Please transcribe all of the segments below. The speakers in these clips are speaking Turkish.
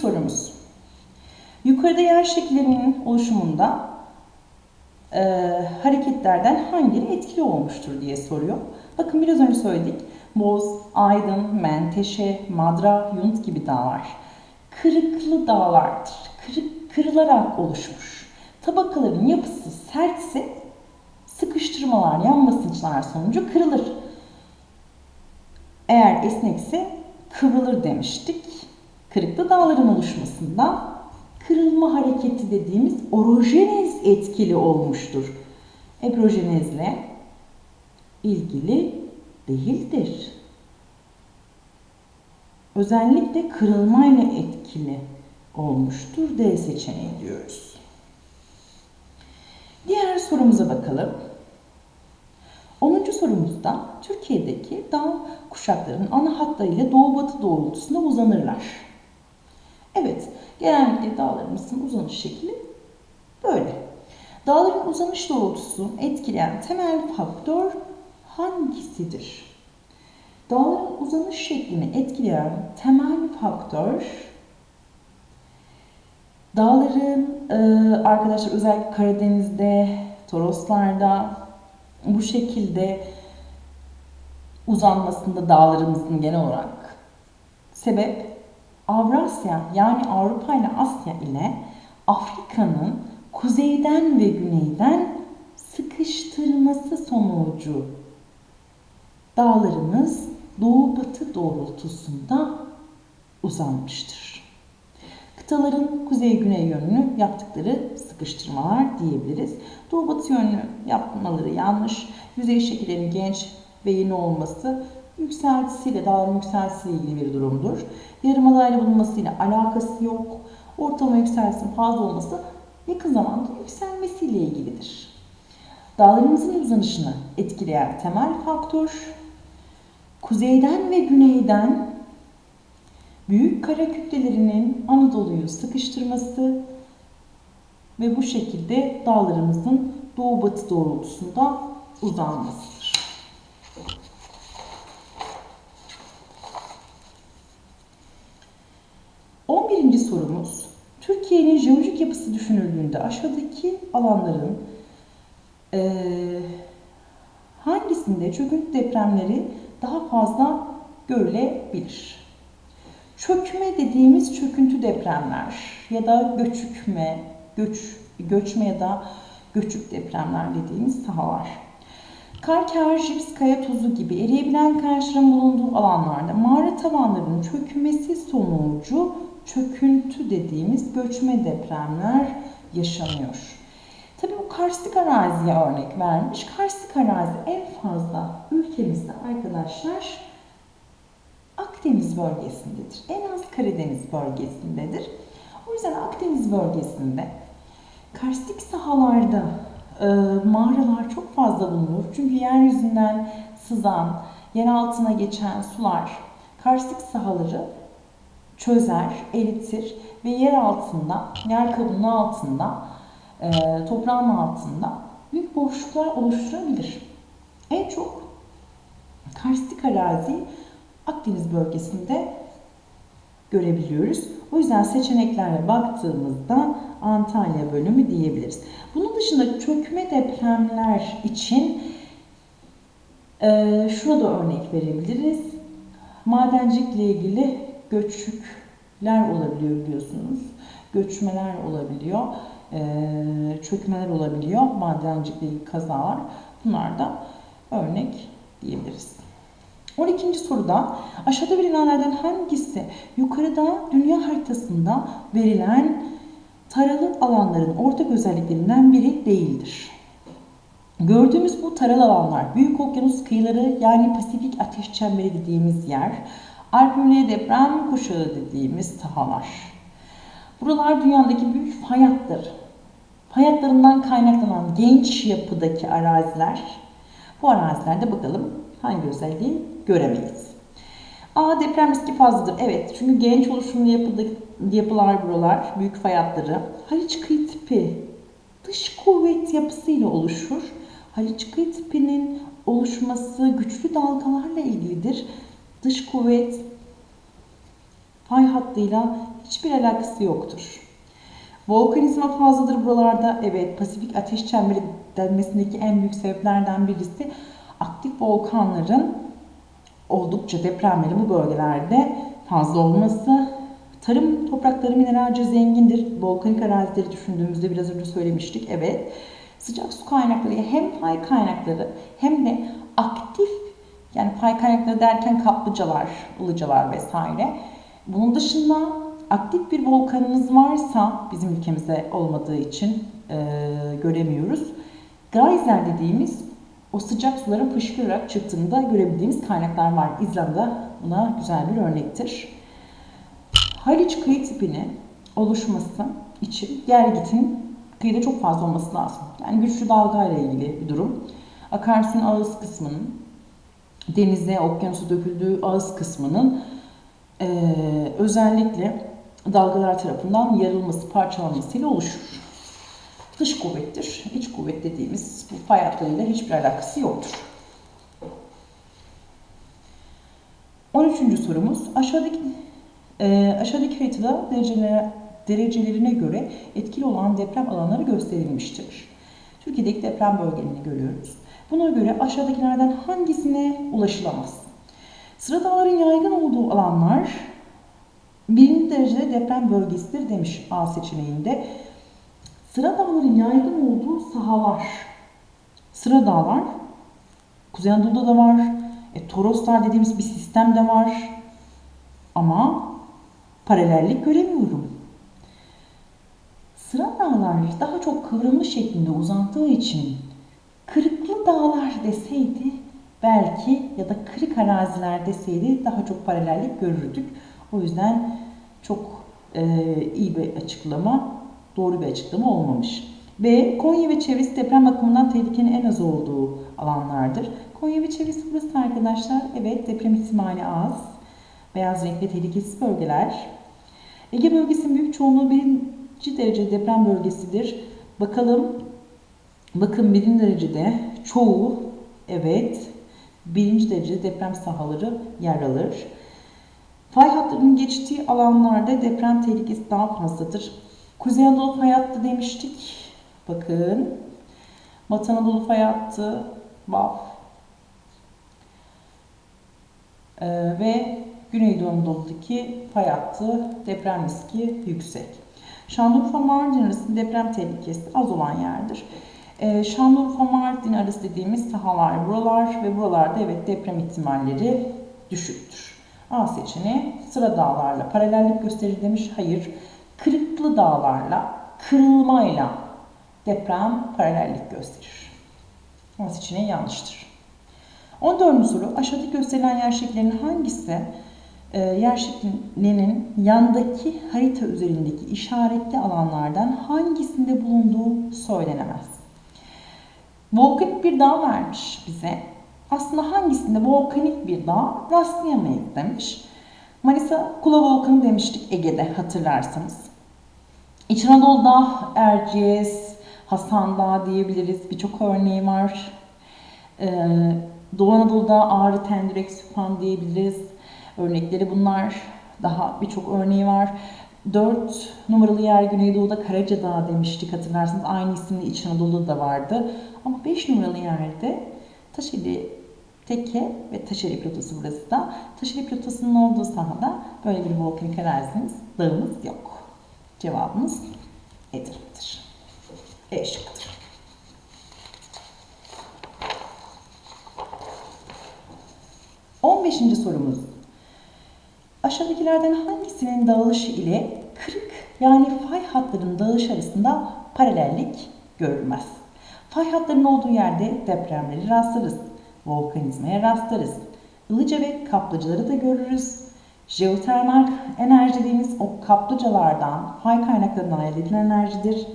sorumuz. Yukarıda yer şekillerinin oluşumunda e, hareketlerden hangileri etkili olmuştur diye soruyor. Bakın biraz önce söyledik. Boz, Aydın, Menteşe, Madra, Yunt gibi dağlar kırıklı dağlardır. Kırık, kırılarak oluşmuş. Tabakaların yapısı sertse sıkıştırmalar, yan basınçlar sonucu kırılır. Eğer esnekse kıvrılır demiştik. Kırıklı dağların oluşmasında kırılma hareketi dediğimiz orojenez etkili olmuştur. Ebrojenezle ilgili değildir. Özellikle kırılmayla etkili olmuştur. D seçeneği diyoruz. Diğer sorumuza bakalım. 10. sorumuzda Türkiye'deki dağ kuşaklarının ana hatlarıyla doğu batı doğrultusunda uzanırlar. Genellikle dağlarımızın uzanış şekli böyle. Dağların uzanış doğrultusu etkileyen temel faktör hangisidir? Dağların uzanış şeklini etkileyen temel faktör dağların e, arkadaşlar özellikle Karadeniz'de, Toroslarda bu şekilde uzanmasında dağlarımızın genel olarak sebep Avrasya yani Avrupa ile Asya ile Afrika'nın kuzeyden ve güneyden sıkıştırması sonucu dağlarımız doğu batı doğrultusunda uzanmıştır. Kıtaların kuzey güney yönünü yaptıkları sıkıştırmalar diyebiliriz. Doğu batı yönlü yapmaları yanlış. Yüzey şekillerinin genç ve yeni olması yükseltisiyle, dağların yükseltisiyle ilgili bir durumdur. Yarımadayla bulunmasıyla alakası yok. Ortalama yükseltisinin fazla olması yakın zamanda yükselmesiyle ilgilidir. Dağlarımızın uzanışını etkileyen temel faktör kuzeyden ve güneyden büyük kara kütlelerinin Anadolu'yu sıkıştırması ve bu şekilde dağlarımızın doğu batı doğrultusunda uzanmasıdır. On birinci sorumuz, Türkiye'nin jeolojik yapısı düşünüldüğünde aşağıdaki alanların e, hangisinde çöküntü depremleri daha fazla görülebilir. Çökme dediğimiz çöküntü depremler ya da göçükme, göç, göçme ya da göçük depremler dediğimiz sahalar. Kalker, jips, kaya tuzu gibi eriyebilen kayaçların bulunduğu alanlarda mağara tavanlarının çökmesi sonucu çöküntü dediğimiz göçme depremler yaşanıyor. Tabii bu karstik araziye örnek vermiş. Karstik arazi en fazla ülkemizde arkadaşlar Akdeniz bölgesindedir. En az Karadeniz bölgesindedir. O yüzden Akdeniz bölgesinde karstik sahalarda e, mağaralar çok fazla bulunur. Çünkü yeryüzünden sızan, yer altına geçen sular karstik sahaları çözer, eritir ve yer altında, yer kabuğunun altında e, toprağın altında büyük boşluklar oluşturabilir. En çok karstik arazi Akdeniz bölgesinde görebiliyoruz. O yüzden seçeneklerle baktığımızda Antalya bölümü diyebiliriz. Bunun dışında çökme depremler için e, şurada örnek verebiliriz. Madencilikle ilgili göçükler olabiliyor biliyorsunuz. Göçmeler olabiliyor e, çökmeler olabiliyor. Madencilikle ilgili kazalar. Bunlar da örnek diyebiliriz. 12. soruda aşağıda verilenlerden hangisi yukarıda dünya haritasında verilen taralı alanların ortak özelliklerinden biri değildir? Gördüğümüz bu taralı alanlar Büyük Okyanus kıyıları yani Pasifik Ateş Çemberi dediğimiz yer, Alp deprem kuşağı dediğimiz sahalar. Buralar dünyadaki büyük fay hatları. Hayatlarından kaynaklanan genç yapıdaki araziler, bu arazilerde bakalım hangi özelliği göremeyiz. A deprem riski fazladır. Evet çünkü genç oluşumlu yapıda, yapılar buralar, büyük fay hatları. Haliç kıyı tipi dış kuvvet yapısıyla oluşur. Haliç kıyı tipinin oluşması güçlü dalgalarla ilgilidir. Dış kuvvet fay hattıyla hiçbir alakası yoktur. Volkanizma fazladır buralarda. Evet, Pasifik ateş çemberi denmesindeki en büyük sebeplerden birisi aktif volkanların oldukça depremleri bu bölgelerde fazla olması. Tarım toprakları mineralce zengindir. Volkanik arazileri düşündüğümüzde biraz önce söylemiştik. Evet. Sıcak su kaynakları hem fay kaynakları hem de aktif yani fay kaynakları derken kaplıcalar, ılıcalar vesaire. Bunun dışında aktif bir volkanınız varsa bizim ülkemizde olmadığı için e, göremiyoruz. Geyser dediğimiz o sıcak suların fışkırarak çıktığında görebildiğimiz kaynaklar var. İzlanda buna güzel bir örnektir. Haliç kıyı tipini oluşması için gergitin kıyıda çok fazla olması lazım. Yani güçlü dalga ile ilgili bir durum. Akarsuyun ağız kısmının denize, okyanusa döküldüğü ağız kısmının e, özellikle dalgalar tarafından yarılması, parçalanmasıyla oluşur. Dış kuvvettir. İç kuvvet dediğimiz bu fay hatlarıyla hiçbir alakası yoktur. 13. sorumuz aşağıdaki e, aşağıdaki haritada dereceler, derecelerine göre etkili olan deprem alanları gösterilmiştir. Türkiye'deki deprem bölgelerini görüyoruz. Buna göre aşağıdakilerden hangisine ulaşılamaz? Sıra dağların yaygın olduğu alanlar birinci derecede deprem bölgesidir demiş A seçeneğinde. Sıra dağların yaygın olduğu sahalar. Sıra dağlar Kuzey Anadolu'da da var. E, Toroslar dediğimiz bir sistem de var. Ama paralellik göremiyorum. Sıra dağlar daha çok kıvrımlı şeklinde uzandığı için kırıklı dağlar deseydi belki ya da kırık araziler deseydi daha çok paralellik görürdük. O yüzden çok e, iyi bir açıklama, doğru bir açıklama olmamış. B. Konya ve çevresi deprem bakımından tehlikenin en az olduğu alanlardır. Konya ve çevresi burası arkadaşlar. Evet deprem ihtimali az. Beyaz renkli tehlikesiz bölgeler. Ege bölgesinin büyük çoğunluğu birinci derece deprem bölgesidir. Bakalım. Bakın birinci derecede çoğu evet birinci derece deprem sahaları yer alır. Fay hatlarının geçtiği alanlarda deprem tehlikesi daha fazladır. Kuzey Anadolu fay hattı demiştik. Bakın. Batı Anadolu fay hattı, BAF. Ee, ve Güneydoğu Anadolu'daki fay hattı deprem riski yüksek. Şanlıurfa Mardin arası deprem tehlikesi az olan yerdir. Ee, Şanlıurfa Mardin arası dediğimiz sahalar buralar ve buralarda evet deprem ihtimalleri düşüktür. A seçeneği sıra dağlarla paralellik gösterir demiş. Hayır. Kırıklı dağlarla, kırılmayla deprem paralellik gösterir. A seçeneği yanlıştır. 14. soru. Aşağıdaki gösterilen yer şekillerinin hangisi e, yer şeklinin yandaki harita üzerindeki işaretli alanlardan hangisinde bulunduğu söylenemez. Volkanik bir dağ vermiş bize. Aslında hangisinde volkanik bir dağ rastlayamayız demiş. Manisa Kula Volkanı demiştik Ege'de hatırlarsanız. İç Anadolu'da Erciyes, Hasan Dağı diyebiliriz. Birçok örneği var. Ee, Doğu Anadolu'da Ağrı Tendürek Süphan diyebiliriz. Örnekleri bunlar. Daha birçok örneği var. 4 numaralı yer Güneydoğu'da Karaca Dağı demiştik hatırlarsınız. Aynı isimli İç Anadolu'da da vardı. Ama 5 numaralı yerde Taşeli Tekke ve Taşeli Platosu burası da. Taşeli Platosu'nun olduğu sahada böyle bir volkanik arazimiz, dağımız yok. Cevabımız Edirne'dir. E şıkkıdır. On beşinci sorumuz. Aşağıdakilerden hangisinin dağılış ile kırık yani fay hatlarının dağılış arasında paralellik görülmez? Fay hatlarının olduğu yerde depremleri rastlarız. Volkanizmaya rastlarız. Ilıca ve kaplıcaları da görürüz. Jeotermal enerji dediğimiz o kaplıcalardan, fay kaynaklarından elde edilen enerjidir.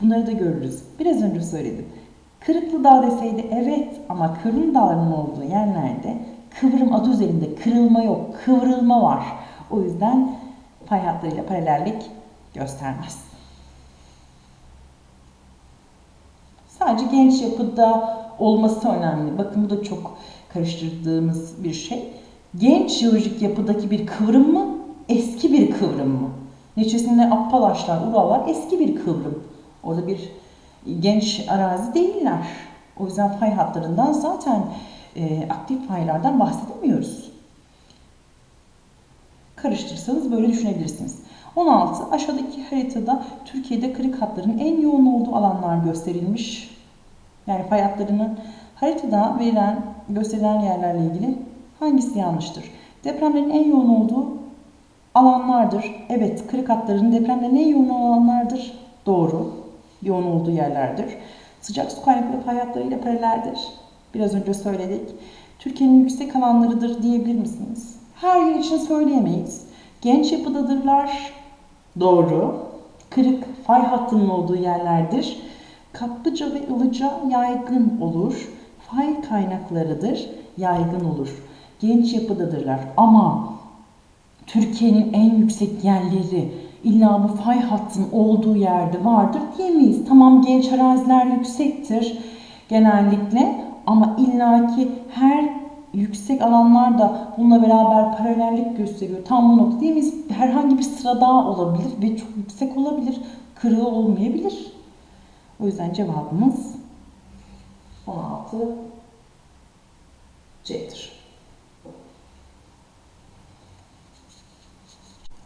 Bunları da görürüz. Biraz önce söyledim. Kırıklı dağ deseydi evet ama kıvrım dağlarının olduğu yerlerde kıvrım adı üzerinde kırılma yok, kıvrılma var. O yüzden fay hatlarıyla paralellik göstermez. Sadece genç yapıda olması önemli. Bakın bu da çok karıştırdığımız bir şey. Genç jeolojik yapıdaki bir kıvrım mı? Eski bir kıvrım mı? Neçesinde Appalaşlar, Urallar eski bir kıvrım. Orada bir genç arazi değiller. O yüzden fay hatlarından zaten e, aktif faylardan bahsedemiyoruz. Karıştırırsanız böyle düşünebilirsiniz. 16. Aşağıdaki haritada Türkiye'de kırık hatların en yoğun olduğu alanlar gösterilmiş. Yani fay hatlarının haritada verilen, gösterilen yerlerle ilgili hangisi yanlıştır? Depremlerin en yoğun olduğu alanlardır. Evet, kırık hatların depremlerin en yoğun alanlardır. Doğru. Yoğun olduğu yerlerdir. Sıcak su kaynakları fay hatlarıyla paraleldir. Biraz önce söyledik. Türkiye'nin yüksek alanlarıdır diyebilir misiniz? Her yer için söyleyemeyiz. Genç yapıdadırlar. Doğru. Kırık fay hattının olduğu yerlerdir. Kaplıca ve ılıca yaygın olur. Fay kaynaklarıdır. Yaygın olur. Genç yapıdadırlar. Ama Türkiye'nin en yüksek yerleri illa bu fay hattının olduğu yerde vardır diyemeyiz. Tamam genç araziler yüksektir genellikle ama illaki her yüksek alanlar da bununla beraber paralellik gösteriyor. Tam bu nokta değil miyiz? Herhangi bir sıra daha olabilir ve çok yüksek olabilir. Kırığı olmayabilir. O yüzden cevabımız 16 C'dir.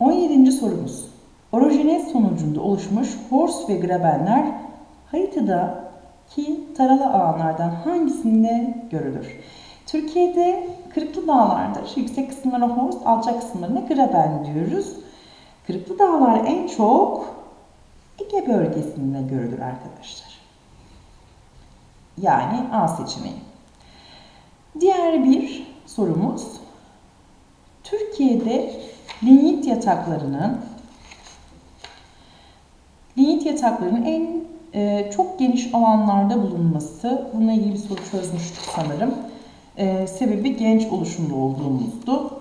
17. sorumuz. Orojenez sonucunda oluşmuş Hors ve Grabenler haritadaki taralı alanlardan hangisinde görülür? Türkiye'de kırıklı dağlardır. Yüksek kısımlara Hors, alçak kısımlarına Graben diyoruz. Kırıklı dağlar en çok Ege bölgesinde görülür arkadaşlar. Yani A seçeneği. Diğer bir sorumuz. Türkiye'de linyit yataklarının linyit yataklarının en çok geniş alanlarda bulunması. Bununla ilgili bir soru çözmüştük sanırım. E, sebebi genç oluşumlu olduğumuzdu.